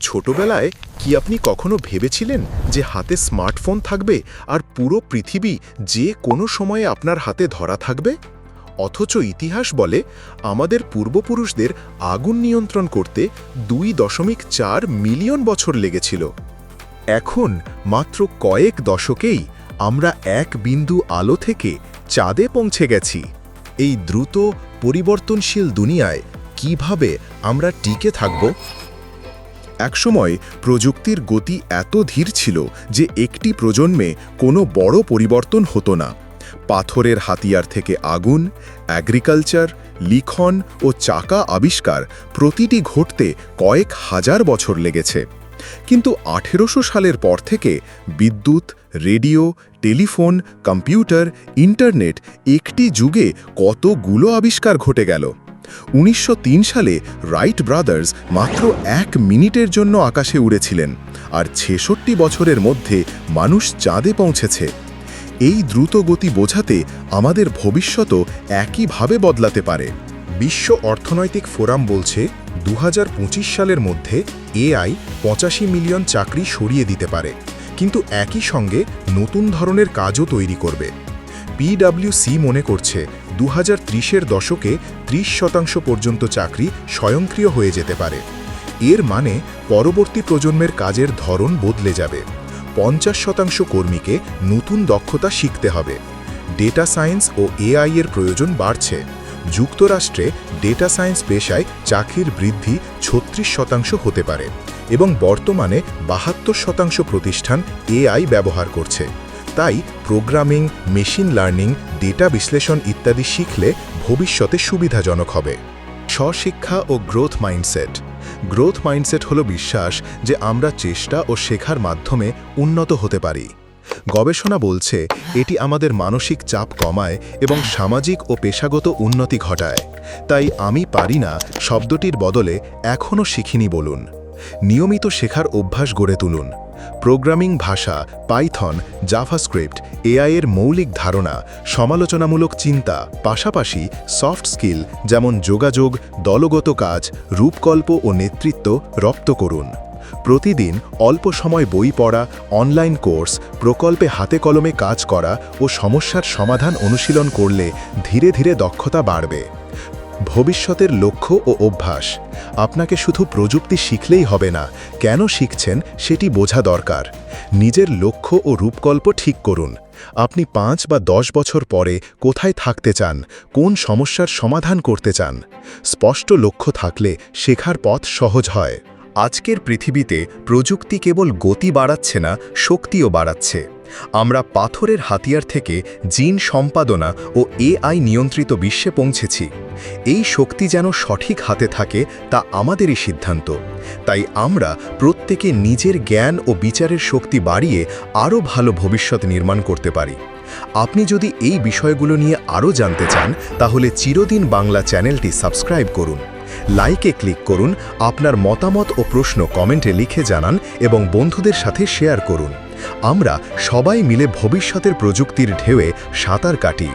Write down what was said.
ছোটবেলায় কি আপনি কখনো ভেবেছিলেন যে হাতে স্মার্টফোন থাকবে আর পুরো পৃথিবী যে কোনো সময়ে আপনার হাতে ধরা থাকবে? অথচ ইতিহাস বলে আমাদের পূর্বপুরুষদের আগুন নিয়ন্ত্রণ করতে দুই দশমিক চার মিলিয়ন বছর লেগেছিল। এখন মাত্র কয়েক দশকেই আমরা এক বিন্দু আলো থেকে চাঁদে পৌঁছে গেছি। এই দ্রুত পরিবর্তনশীল দুনিয়ায় কীভাবে আমরা টিকে থাকব? একসময় প্রযুক্তির গতি এত ধীর ছিল যে একটি প্রজন্মে কোনো বড় পরিবর্তন হতো না। পাথরের হাতিয়ার থেকে আগুন অ্যাগ্রিকালচার লিখন ও চাকা আবিষ্কার প্রতিটি ঘটতে কয়েক হাজার বছর লেগেছে। কিন্তু আঠেরোশো সালের পর থেকে বিদ্যুৎ, রেডিও, টেলিফোন, কম্পিউটার, ইন্টারনেট একটি যুগে কতগুলো আবিষ্কার ঘটে গেল। উনিশশো তিন সালে রাইট ব্রাদার্স মাত্র এক মিনিটের জন্য আকাশে উড়েছিলেন আর ছেষট্টি বছরের মধ্যে মানুষ চাঁদে পৌঁছেছে। এই দ্রুত গতি বোঝাতে আমাদের ভবিষ্যতও একইভাবে বদলাতে পারে। বিশ্ব অর্থনৈতিক ফোরাম বলছে দু হাজার পঁচিশ সালের মধ্যে এআই পঁচাশি মিলিয়ন চাকরি সরিয়ে দিতে পারে। কিন্তু একই সঙ্গে নতুন ধরনের কাজও তৈরি করবে। পিডাব্লিউসি মনে করছে দু হাজার দশকে ৩০ শতাংশ পর্যন্ত চাকরি স্বয়ংক্রিয় হয়ে যেতে পারে। এর মানে পরবর্তী প্রজন্মের কাজের ধরন বদলে যাবে। পঞ্চাশ শতাংশ কর্মীকে নতুন দক্ষতা শিখতে হবে। ডেটা সায়েন্স ও এআই এর প্রয়োজন বাড়ছে। যুক্তরাষ্ট্রে ডেটা সায়েন্স পেশায় চাকরির বৃদ্ধি ছত্রিশ শতাংশ হতে পারে এবং বর্তমানে বাহাত্তর শতাংশ প্রতিষ্ঠান এআই ব্যবহার করছে। তাই প্রোগ্রামিং, মেশিন লার্নিং, ডেটা বিশ্লেষণ ইত্যাদি শিখলে ভবিষ্যতে সুবিধাজনক হবে। স্বশিক্ষা ও গ্রোথ মাইন্ডসেট। গ্রোথ মাইন্ডসেট হলো বিশ্বাস যে আমরা চেষ্টা ও শেখার মাধ্যমে উন্নত হতে পারি। গবেষণা বলছে এটি আমাদের মানসিক চাপ কমায় এবং সামাজিক ও পেশাগত উন্নতি ঘটায়। তাই আমি পারি না শব্দটির বদলে এখনও শিখিনি বলুন। নিয়মিত শেখার অভ্যাস গড়ে তুলুন। প্রোগ্রামিং ভাষা, পাইথন, জাভাস্ক্রিপ্ট, এআই এর মৌলিক ধারণা, সমালোচনামূলক চিন্তা, পাশাপাশি সফট স্কিল যেমন যোগাযোগ, দলগত কাজ, রূপকল্প ও নেতৃত্ব রপ্ত করুন। প্রতিদিন অল্প সময় বই পড়া, অনলাইন কোর্স, প্রকল্পে হাতে কলমে কাজ করা ও সমস্যার সমাধান অনুশীলন করলে ধীরে ধীরে দক্ষতা বাড়বে। ভবিষ্যতের লক্ষ্য ও অভ্যাস। আপনাকে শুধু প্রযুক্তি শিখলেই হবে না, কেন শিখছেন সেটি বোঝা দরকার। নিজের লক্ষ্য ও রূপকল্প ঠিক করুন। আপনি পাঁচ বা দশ বছর পরে কোথায় থাকতে চান, কোন সমস্যার সমাধান করতে চান, স্পষ্ট লক্ষ্য থাকলে শেখার পথ সহজ হয়। আজকের পৃথিবীতে প্রযুক্তি কেবল গতি বাড়াচ্ছে না, শক্তিও বাড়াচ্ছে। আমরা পাথরের হাতিয়ার থেকে জিন সম্পাদনা ও এআই নিয়ন্ত্রিত বিশ্বে পৌঁছেছি। এই শক্তি যেন সঠিক হাতে থাকে তা আমাদেরই সিদ্ধান্ত। তাই আমরা প্রত্যেকে নিজের জ্ঞান ও বিচারের শক্তি বাড়িয়ে আরও ভালো ভবিষ্যৎ নির্মাণ করতে পারি। আপনি যদি এই বিষয়গুলো নিয়ে আরও জানতে চান, তাহলে চিরদিন বাংলা চ্যানেলটি সাবস্ক্রাইব করুন। লাইকে ক্লিক করুন, আপনার মতামত ও প্রশ্ন কমেন্টে লিখে জানান এবং বন্ধুদের সাথে শেয়ার করুন। আমরা সবাই মিলে ভবিষ্যতের প্রযুক্তির ঢেউয়ে সাঁতার কাটি।